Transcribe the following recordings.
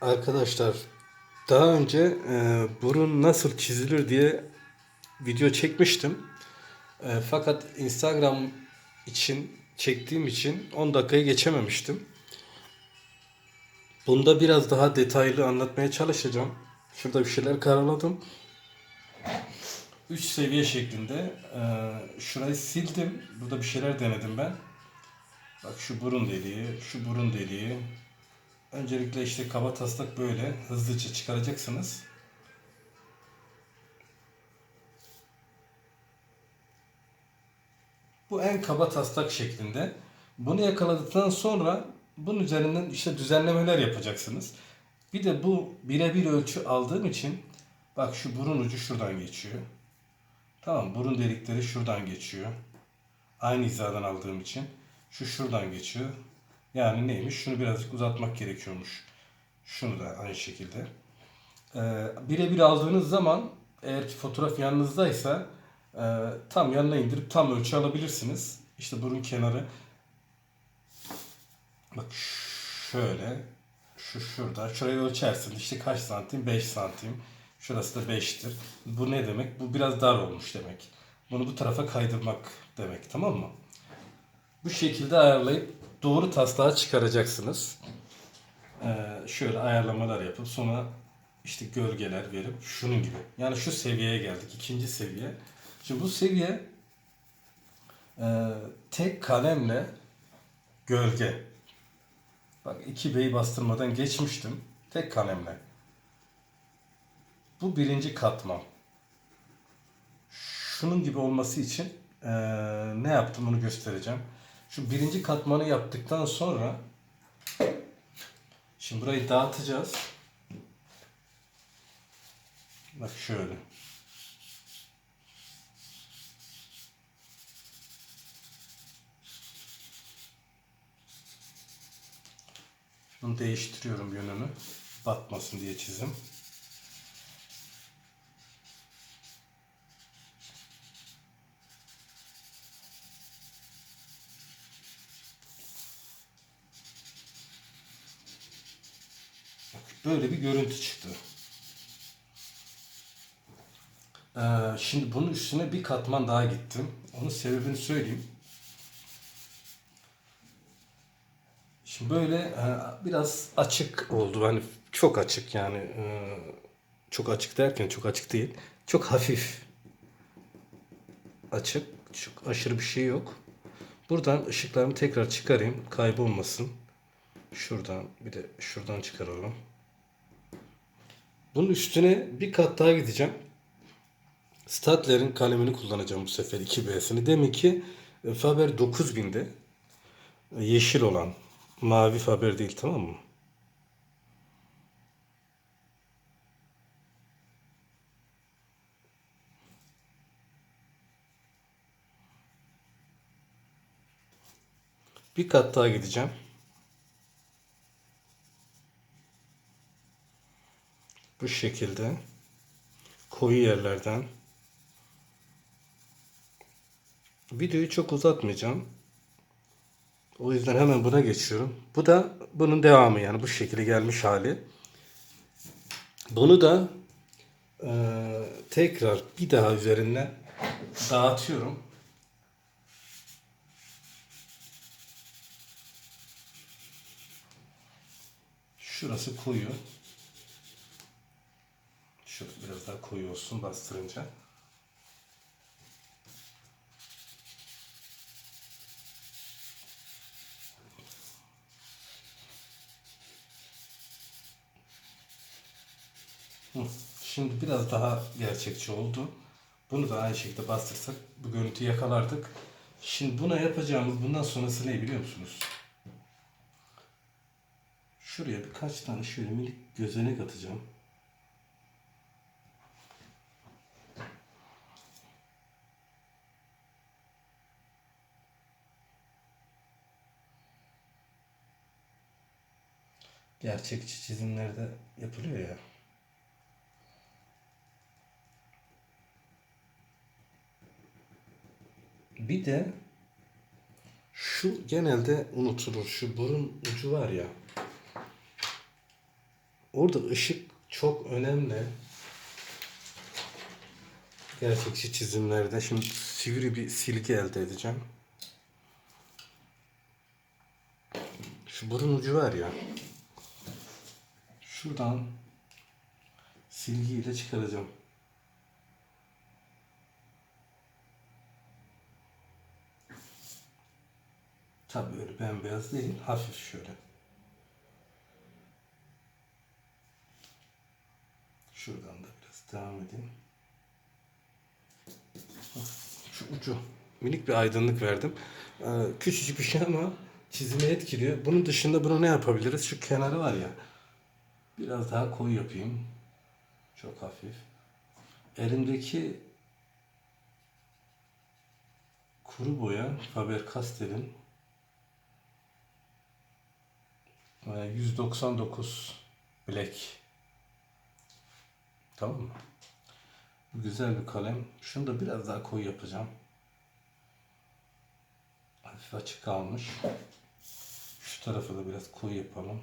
Arkadaşlar daha önce e, burun nasıl çizilir diye video çekmiştim. E, fakat Instagram için çektiğim için 10 dakikayı geçememiştim. Bunda biraz daha detaylı anlatmaya çalışacağım. Şurada bir şeyler karaladım. 3 seviye şeklinde. E, şurayı sildim. Burada bir şeyler denedim ben. Bak şu burun deliği, şu burun deliği, Öncelikle işte kaba taslak böyle hızlıca çıkaracaksınız. Bu en kaba taslak şeklinde. Bunu yakaladıktan sonra bunun üzerinden işte düzenlemeler yapacaksınız. Bir de bu birebir ölçü aldığım için bak şu burun ucu şuradan geçiyor. Tamam burun delikleri şuradan geçiyor. Aynı hizadan aldığım için. Şu şuradan geçiyor. Yani neymiş? Şunu birazcık uzatmak gerekiyormuş. Şunu da aynı şekilde. Ee, birebir aldığınız zaman eğer ki fotoğraf yanınızdaysa e, tam yanına indirip tam ölçü alabilirsiniz. İşte burun kenarı. Bak şöyle şu şurada. Şurayı ölçersin. İşte kaç santim? 5 santim. Şurası da 5'tir bu ne demek? Bu biraz dar olmuş demek. Bunu bu tarafa kaydırmak demek. Tamam mı? Bu şekilde ayarlayıp doğru taslağı çıkaracaksınız. Ee, şöyle ayarlamalar yapıp sonra işte gölgeler verip şunun gibi. Yani şu seviyeye geldik. ikinci seviye. Şimdi bu seviye e, tek kalemle gölge. Bak iki beyi bastırmadan geçmiştim. Tek kalemle. Bu birinci katman. Şunun gibi olması için e, ne yaptım onu göstereceğim. Şu birinci katmanı yaptıktan sonra şimdi burayı dağıtacağız. Bak şöyle. Bunu değiştiriyorum yönünü. Batmasın diye çizim. Böyle bir görüntü çıktı. Ee, şimdi bunun üstüne bir katman daha gittim. Onun sebebini söyleyeyim. Şimdi böyle e, biraz açık oldu. Hani çok açık yani. e, Çok açık derken çok açık değil. Çok hafif açık. Çok aşırı bir şey yok. Buradan ışıklarımı tekrar çıkarayım. Kaybolmasın. Şuradan bir de şuradan çıkaralım. Bunun üstüne bir kat daha gideceğim. Stadler'in kalemini kullanacağım bu sefer 2B'sini. Demin ki e, Faber 9000'de e, yeşil olan mavi Faber değil tamam mı? Bir kat daha gideceğim. Bu şekilde koyu yerlerden videoyu çok uzatmayacağım. O yüzden hemen buna geçiyorum. Bu da bunun devamı yani bu şekilde gelmiş hali. Bunu da eee, tekrar bir daha üzerine dağıtıyorum. Şurası koyu. Şöyle biraz daha koyu olsun bastırınca. Şimdi biraz daha gerçekçi oldu. Bunu da aynı şekilde bastırsak bu görüntüyü yakalardık. Şimdi buna yapacağımız bundan sonrası ne biliyor musunuz? Şuraya birkaç tane şöyle minik gözenek atacağım. Gerçekçi çizimlerde yapılıyor ya. Bir de şu genelde unutulur. Şu burun ucu var ya. orada ışık çok önemli. Gerçekçi çizimlerde. Şimdi sivri bir silgi elde edeceğim. Şu burun ucu var ya. Şuradan silgiyle çıkaracağım. Tabii öyle bembeyaz değil. Hafif şöyle. Şuradan da biraz devam edeyim. Şu ucu. Minik bir aydınlık verdim. Ee, küçücük bir şey ama çizime etkiliyor. Bunun dışında bunu ne yapabiliriz? Şu kenarı var ya. Biraz daha koyu yapayım. Çok hafif. Elimdeki kuru boya Faber-Castell'in e, 199 Black. Tamam mı? Bu güzel bir kalem. Şunu da biraz daha koyu yapacağım. Hafif açık kalmış. Şu tarafı da biraz koyu yapalım.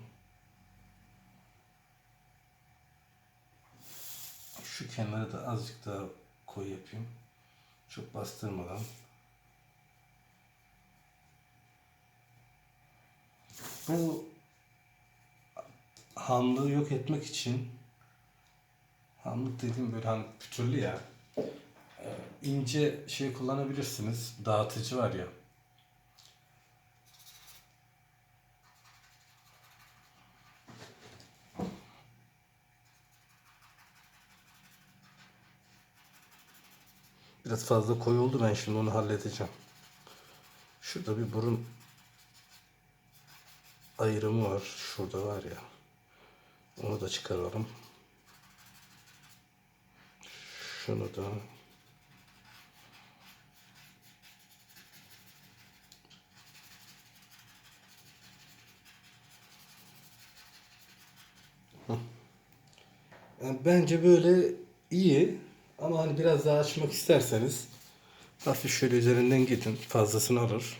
Şu kenarı da azıcık daha koyu yapayım. Çok bastırmadan. Bu hamlığı yok etmek için hamlık dediğim böyle hani pütürlü ya e, ince şey kullanabilirsiniz. Dağıtıcı var ya. Biraz fazla koyu oldu ben şimdi onu halledeceğim. Şurada bir burun ayrımı var. Şurada var ya. Onu da çıkaralım. Şunu da bence böyle iyi ama hani biraz daha açmak isterseniz hafif şöyle üzerinden gidin fazlasını alır.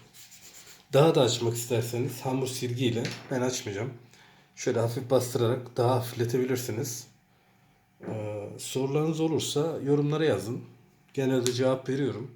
Daha da açmak isterseniz hamur silgiyle ben açmayacağım. Şöyle hafif bastırarak daha hafifletebilirsiniz. Ee, sorularınız olursa yorumlara yazın. Genelde cevap veriyorum.